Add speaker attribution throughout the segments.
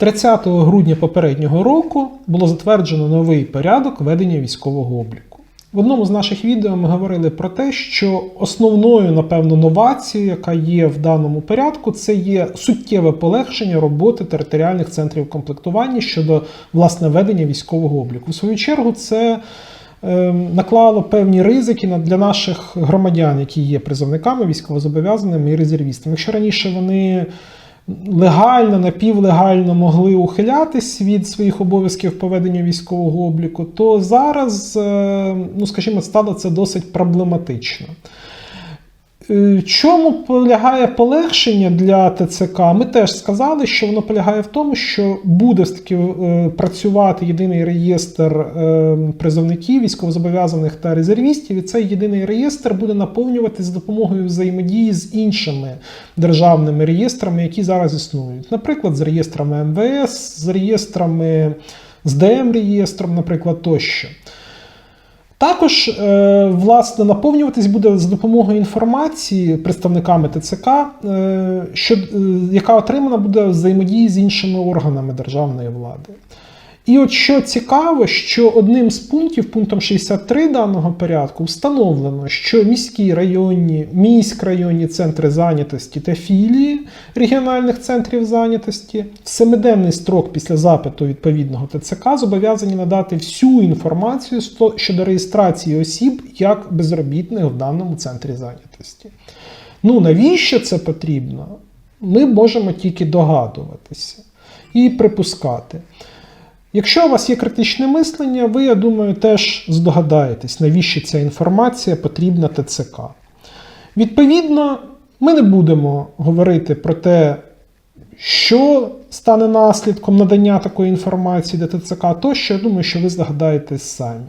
Speaker 1: 30 грудня попереднього року було затверджено новий порядок ведення військового обліку. В одному з наших відео ми говорили про те, що основною, напевно, новацією, яка є в даному порядку, це є суттєве полегшення роботи територіальних центрів комплектування щодо власне ведення військового обліку. В свою чергу, це е, наклало певні ризики на- для наших громадян, які є призовниками, військовозобов'язаними і резервістами. Якщо раніше вони легально, напівлегально могли ухилятись від своїх обов'язків поведення військового обліку, то зараз, е, ну скажімо, стало це досить проблематично. Е, чому полягає полегшення для ТЦК? Ми теж сказали, що воно полягає в тому, що буде все-таки е, працювати єдиний реєстр е, призовників, військовозобов'язаних та резервістів, і цей єдиний реєстр буде наповнюватися за допомогою взаємодії з іншими державними реєстрами, які зараз існують. Наприклад, з реєстрами МВС, з реєстрами з ДМ-реєстром, наприклад, тощо. Також, е, власне, наповнюватись буде за допомогою інформації представниками ТЦК, е, що, е, яка отримана буде взаємодії з іншими органами державної влади. І от що цікаво, що одним з пунктів, пунктом 63 даного порядку, встановлено, що міські районні, міськрайонні центри зайнятості та філії регіональних центрів зайнятості в семиденний строк після запиту відповідного ТЦК зобов'язані надати всю інформацію щодо реєстрації осіб як безробітних в даному центрі зайнятості. Ну навіщо це потрібно? Ми можемо тільки догадуватися і припускати. Якщо у вас є критичне мислення, ви, я думаю, теж здогадаєтесь, навіщо ця інформація потрібна ТЦК. Відповідно, ми не будемо говорити про те, що стане наслідком надання такої інформації до ТЦК, тощо, я думаю, що ви здогадаєтесь самі.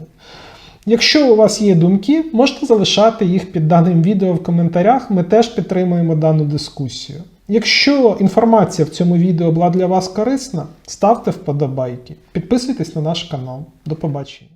Speaker 1: Якщо у вас є думки, можете залишати їх під даним відео в коментарях. Ми теж підтримуємо дану дискусію. Якщо інформація в цьому відео була для вас корисна, ставте вподобайки, підписуйтесь на наш канал. До побачення.